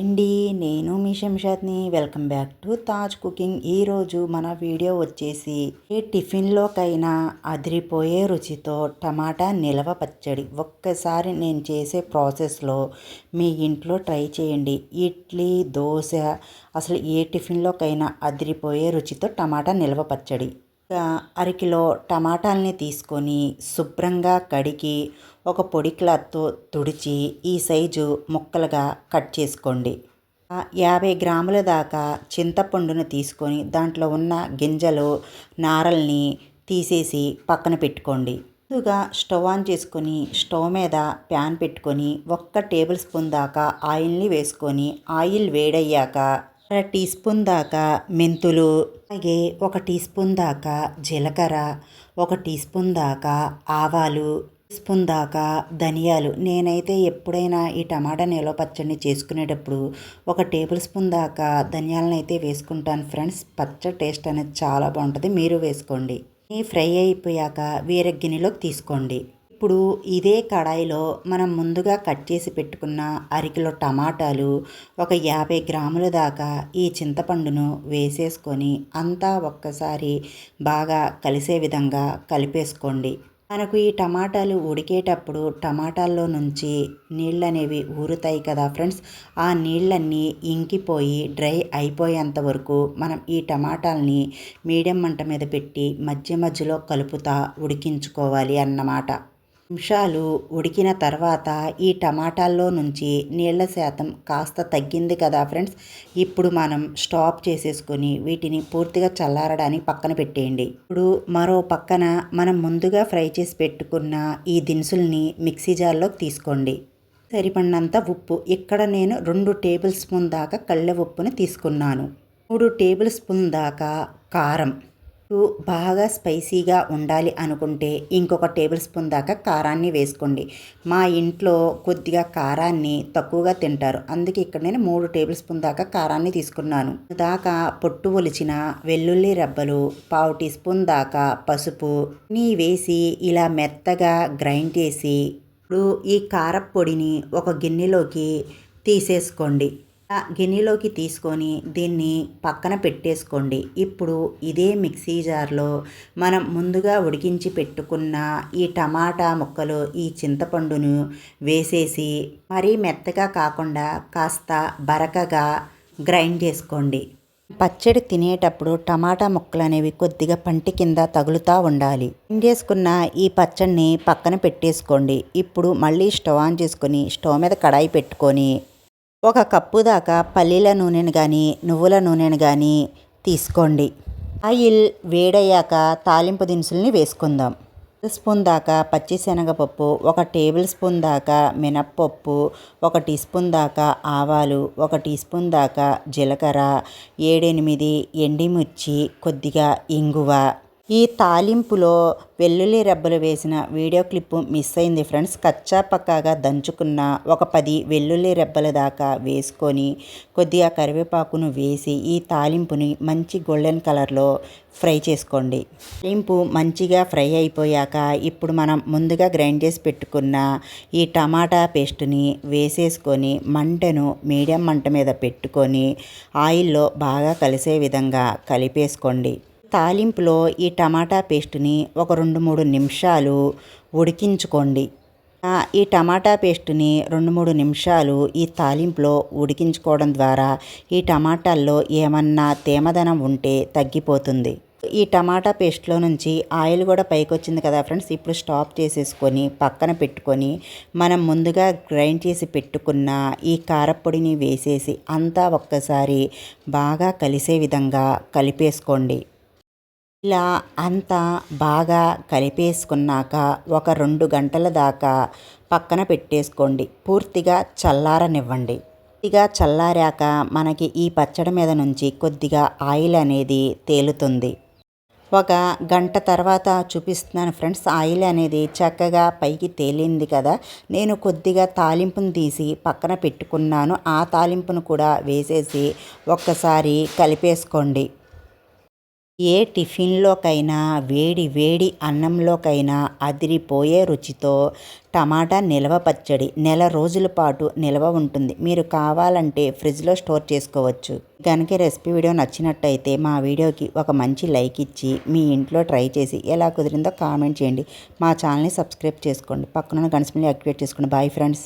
అండి నేను మీ శంషాద్ని. Welcome back to Taj cooking. ఈరోజు మన వీడియో వచ్చేసి ఏ టిఫిన్లోకైనా అదిరిపోయే రుచితో టమాటా నిలవ పచ్చడి. ఒక్కసారి నేను చేసే ప్రాసెస్లో మీ ఇంట్లో ట్రై చేయండి. ఇడ్లీ దోశ అసలు ఏ టిఫిన్లోకైనా అదిరిపోయే రుచితో టమాటా నిలవ పచ్చడి. అరకిలో టమాటాలని తీసుకొని శుభ్రంగా కడిగి ఒక పొడి క్లాత్తో తుడిచి ఈ సైజు ముక్కలుగా కట్ చేసుకోండి. యాభై గ్రాముల దాకా చింతపండును తీసుకొని దాంట్లో ఉన్న గింజలు నారల్ని తీసేసి పక్కన పెట్టుకోండి. ముందుగా స్టవ్ ఆన్ చేసుకొని స్టవ్ మీద ప్యాన్ పెట్టుకొని ఒక్క టేబుల్ స్పూన్ దాకా ఆయిల్ని వేసుకొని ఆయిల్ వేడయ్యాక అర టీ స్పూన్ దాకా మెంతులు అలాగే ఒక టీ స్పూన్ దాకా జీలకర్ర ఒక టీ స్పూన్ దాకా ఆవాలు స్పూన్ దాకా ధనియాలు. నేనైతే ఎప్పుడైనా ఈ టమాటా నిలవ పచ్చడిని చేసుకునేటప్పుడు ఒక టేబుల్ స్పూన్ దాకా ధనియాలను అయితే వేసుకుంటాను ఫ్రెండ్స్. పచ్చడి టేస్ట్ అనేది చాలా బాగుంటుంది. మీరు వేసుకోండి. ఫ్రై అయిపోయాక వేరే గిన్నెలోకి తీసుకోండి. ఇప్పుడు ఇదే కడాయిలో మనం ముందుగా కట్ చేసి పెట్టుకున్న అరికిలో టమాటాలు ఒక యాభై గ్రాముల దాకా ఈ చింతపండును వేసేసుకొని అంతా ఒక్కసారి బాగా కలిసే విధంగా కలిపేసుకోండి. మనకు ఈ టమాటాలు ఉడికేటప్పుడు టమాటాల్లో నుంచి నీళ్ళు అనేవి ఊరుతాయి కదా ఫ్రెండ్స్? ఆ నీళ్ళన్నీ ఇంకిపోయి డ్రై అయిపోయేంత వరకు మనం ఈ టమాటాలని మీడియం మంట మీద పెట్టి మధ్య మధ్యలో కలుపుతా ఉడికించుకోవాలి అన్నమాట. నిమిషాలు ఉడికిన తర్వాత ఈ టమాటాల్లో నుంచి నీళ్ళ శాతం కాస్త తగ్గింది కదా ఫ్రెండ్స్. ఇప్పుడు మనం స్టాప్ చేసేసుకొని వీటిని పూర్తిగా చల్లారడానికి పక్కన పెట్టేయండి. ఇప్పుడు మరో పక్కన మనం ముందుగా ఫ్రై చేసి పెట్టుకున్న ఈ దినుసుల్ని మిక్సీ జార్లోకి తీసుకోండి. సరిపడినంత ఉప్పు ఇక్కడ నేను రెండు టేబుల్ స్పూన్ దాకా కళ్ళె ఉప్పుని తీసుకున్నాను. మూడు టేబుల్ స్పూన్ దాకా కారం. బాగా స్పైసీగా ఉండాలి అనుకుంటే ఇంకొక టేబుల్ స్పూన్ దాకా కారాన్ని వేసుకోండి. మా ఇంట్లో కొద్దిగా కారాన్ని తక్కువగా తింటారు. అందుకే ఇక్కడ నేను మూడు టేబుల్ స్పూన్ దాకా కారాన్ని తీసుకున్నాను. దాకా పొట్టు ఒలిచిన వెల్లుల్లి రెబ్బలు పావు టీ స్పూన్ దాకా పసుపు నీ వేసి ఇలా మెత్తగా గ్రైండ్ చేసి ఇప్పుడు ఈ కారపొడిని ఒక గిన్నెలోకి తీసేసుకోండి. గిన్నెలోకి తీసుకొని దీన్ని పక్కన పెట్టేసుకోండి. ఇప్పుడు ఇదే మిక్సీ జార్లో మనం ముందుగా ఉడికించి పెట్టుకున్న ఈ టమాటా ముక్కలు ఈ చింతపండును వేసేసి మరీ మెత్తగా కాకుండా కాస్త బరకగా గ్రైండ్ చేసుకోండి. పచ్చడి తినేటప్పుడు టమాటా ముక్కలు అనేవి కొద్దిగా పంటి కింద తగులుతూ ఉండాలి. చేసుకున్న ఈ పచ్చడిని పక్కన పెట్టేసుకోండి. ఇప్పుడు మళ్ళీ స్టవ్ ఆన్ చేసుకొని స్టవ్ మీద కడాయి పెట్టుకొని ఒక కప్పు దాకా పల్లీల నూనెను కానీ నువ్వుల నూనెను కానీ తీసుకోండి. ఆయిల్ వేడయ్యాక తాలింపు దినుసుల్ని వేసుకుందాం. స్పూన్ దాకా పచ్చిశనగపప్పు ఒక టేబుల్ స్పూన్ దాకా మినప్పప్పు ఒక టీ స్పూన్ దాకా ఆవాలు ఒక టీ స్పూన్ దాకా జీలకర్ర ఏడెనిమిది ఎండిమిర్చి కొద్దిగా ఇంగువ ఈ తాలింపులో వెల్లుల్లి రెబ్బలు వేసిన వీడియో క్లిప్పు మిస్ అయింది ఫ్రెండ్స్. కచ్చా పక్కాగా దంచుకున్న ఒక పది వెల్లుల్లి రెబ్బల దాకా వేసుకొని కొద్దిగా కరివేపాకును వేసి ఈ తాలింపుని మంచి గోల్డెన్ కలర్లో ఫ్రై చేసుకోండి. తాలింపు మంచిగా ఫ్రై అయిపోయాక ఇప్పుడు మనం ముందుగా గ్రైండ్ చేసి పెట్టుకున్న ఈ టమాటా పేస్ట్ని వేసేసుకొని మంటను మీడియం మంట మీద పెట్టుకొని ఆయిల్లో బాగా కలిసే విధంగా కలిపేసుకోండి. తాలింపులో ఈ టమాటా పేస్ట్ని ఒక రెండు మూడు నిమిషాలు ఉడికించుకోండి. ఈ టమాటా పేస్ట్ని రెండు మూడు నిమిషాలు ఈ తాలింపులో ఉడికించుకోవడం ద్వారా ఈ టమాటాల్లో ఏమన్నా తేమదనం ఉంటే తగ్గిపోతుంది. ఈ టమాటా పేస్ట్లో నుంచి ఆయిల్ కూడా పైకి వచ్చింది కదా ఫ్రెండ్స్ ఇప్పుడు స్టాప్ చేసేసుకొని పక్కన పెట్టుకొని మనం ముందుగా గ్రైండ్ చేసి పెట్టుకున్న ఈ కారపొడిని వేసేసి అంతా ఒక్కసారి బాగా కలిసే విధంగా కలిపేసుకోండి. ఇలా అంతా బాగా కలిపేసుకున్నాక ఒక రెండు గంటల దాకా పక్కన పెట్టేసుకోండి. పూర్తిగా చల్లారనివ్వండి. పూర్తిగా చల్లారాక మనకి ఈ పచ్చడి మీద నుంచి కొద్దిగా ఆయిల్ అనేది తేలుతుంది. ఒక గంట తర్వాత చూపిస్తున్నాను ఫ్రెండ్స్ ఆయిల్ అనేది చక్కగా పైకి తేలింది కదా. నేను కొద్దిగా తాలింపును తీసి పక్కన పెట్టుకున్నాను. ఆ తాలింపును కూడా వేసేసి ఒక్కసారి కలిపేసుకోండి. ఏ టిఫిన్లోకైనా వేడి వేడి అన్నంలోకైనా అదిరిపోయే రుచితో టమాటా నిల్వ పచ్చడి నెల రోజుల పాటు నిల్వ ఉంటుంది. మీరు కావాలంటే ఫ్రిడ్జ్లో స్టోర్ చేసుకోవచ్చు. కనుక రెసిపీ వీడియో నచ్చినట్టయితే మా వీడియోకి ఒక మంచి లైక్ ఇచ్చి మీ ఇంట్లో ట్రై చేసి ఎలా కుదిరిందో కామెంట్ చేయండి. మా ఛానల్ని సబ్స్క్రైబ్ చేసుకోండి. పక్కన గణస్మిల్ని యాక్టివేట్ చేసుకోండి. Bye friends.